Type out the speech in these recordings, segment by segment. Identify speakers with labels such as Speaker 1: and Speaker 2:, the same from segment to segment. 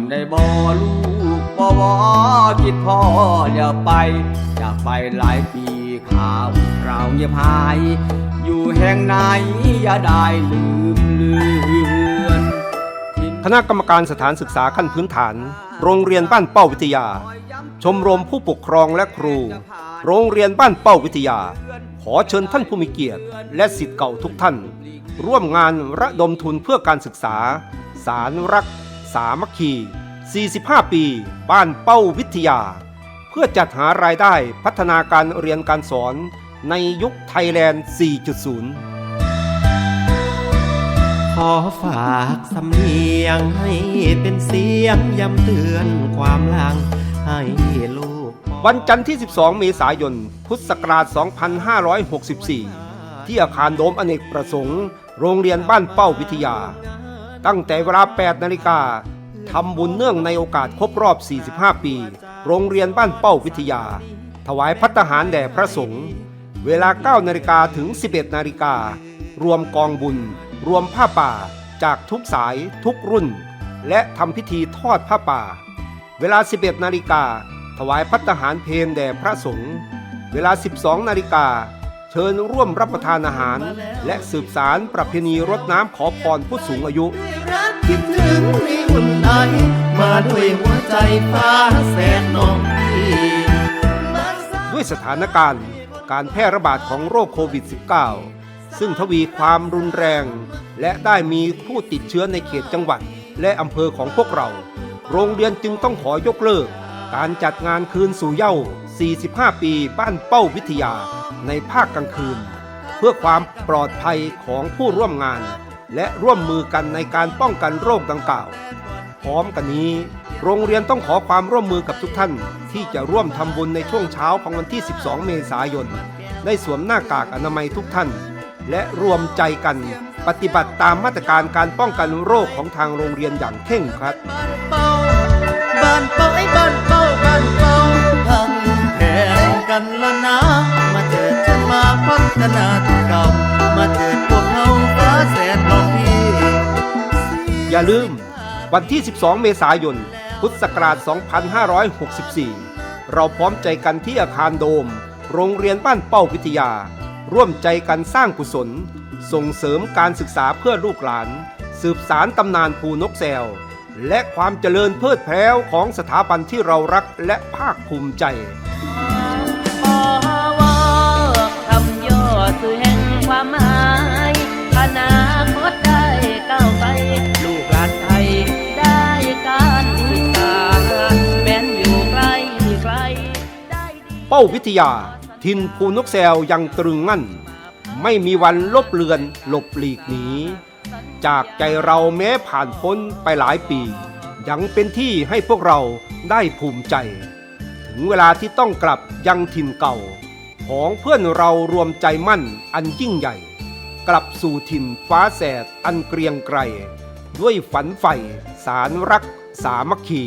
Speaker 1: ำได้บ่ลูกบ่วอคิดพ่อเดี๋ยวไป จากไปหลายปีข่าวเราเงียบหาย อยู่แห่งไหนอย่าได้ลืมเลือน
Speaker 2: คณะกรรมการสถานศึกษาขั้นพื้นฐาน โรงเรียนบ้านเป้าวิทยา ชมรมผู้ปกครองและครู โรงเรียนบ้านเป้าวิทยา ขอเชิญท่านผู้มีเกียรติ และสิทธิ์เก่าทุกท่าน ร่วมงานระดมทุนเพื่อการศึกษา สารรัก สามัคคี 45 ปี บ้านเป้าวิทยา เพื่อจัดหารายได้พัฒนาการเรียนการสอนในยุคไทยแลนด์ 4.0
Speaker 3: ขอฝากสำเนียงให้เป็นเสียงย้ำเตือนความหลังให้ลูก
Speaker 2: วันจันทร์ที่ 12 เมษายน พุทธศักราช 2564 ที่อาคารโดมอเนกประสงค์ โรงเรียนบ้านเป้าวิทยา ตั้งแต่เวลา 8 นาฬิกาทำบุญเนื่องในโอกาสครบรอบ 45 ปี โรงเรียนบ้านเป้าวิทยา ถวายพัตตาหารแด่พระสงฆ์เวลา 9 นาฬิกาถึง 11 นาฬิกา รวมกองบุญ รวมผ้าป่า จากทุกสายทุกรุ่น และทำพิธีทอดผ้าป่า เวลา 11 นาฬิกา ถวายพัตตาหารเพลแด่พระสงฆ์เวลา 12 นาฬิกา เชิญร่วมรับประทานอาหาร และสืบสารประเพณีรดน้ำขอพรผู้สูงอายุ
Speaker 3: รักคิดถึงนี่อุ่นไอมาด้วยหัวใจฟ้าแสนน้องพี่มาสร้าง
Speaker 2: ด้วยสถานการณ์การแพร่ระบาดของโรคโควิด -19 ซึ่งทวีความรุนแรง และได้มีผู้ติดเชื้อในเขตจังหวัด และอำเภอของพวกเรา โรงเรียนจึงต้องขอยกเลิก การจัดงานคืนสู่เย้า 45 ปีบ้านเป้าวิทยาในภาคกลางคืน เพื่อความปลอดภัยของผู้ร่วมงาน และร่วมมือกันในการป้องกันโรคดังกล่าว พร้อมกันนี้ โรงเรียนต้องขอความร่วมมือกับทุกท่าน ที่จะร่วมทำบุญในช่วงเช้าของวันที่ 12 เมษายน ได้สวมหน้ากากอนามัยทุกท่าน และรวมใจกันปฏิบัติตามมาตรการการป้องกันโรคของทางโรงเรียนอย่างเคร่งครัด
Speaker 3: บ้านเป้าบ้านเป้าไอ้บ้านเป้า นาที่เก่ามาเจิดพวกเขาฟ้าแสนน้องพี่
Speaker 2: อย่าลืมวันที่ 12 เมษายน พุทธศักราช 2564 เราพร้อมใจกันที่อาคารโดม โรงเรียนบ้านเป้าวิทยา ร่วมใจกันสร้างกุศล ส่งเสริมการศึกษาเพื่อลูกหลาน สืบสารตำนานภูนกแซวและความเจริญเพลิดเพลินของสถาบันที่เรารักและภาคภูมิใจ
Speaker 4: ป้าวิทยา
Speaker 2: ทินภูนกแซวยังตรึงมั่น ไม่มีวันลบเลือนหลบหลีกหนีจากใจเราแม้ผ่านพ้นไปหลายปี ยังเป็นที่ให้พวกเราได้ภูมิใจ ถึงเวลาที่ต้องกลับยังถิ่นเก่า ของเพื่อนเรารวมใจมั่นอันยิ่งใหญ่ กลับสู่ถิ่นฟ้าแสดอันเกรียงไกร ด้วยฝันใฝ่สารรักสามัคคี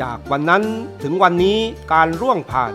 Speaker 2: จากวันนั้นถึงวันนี้การร่วงผ่าน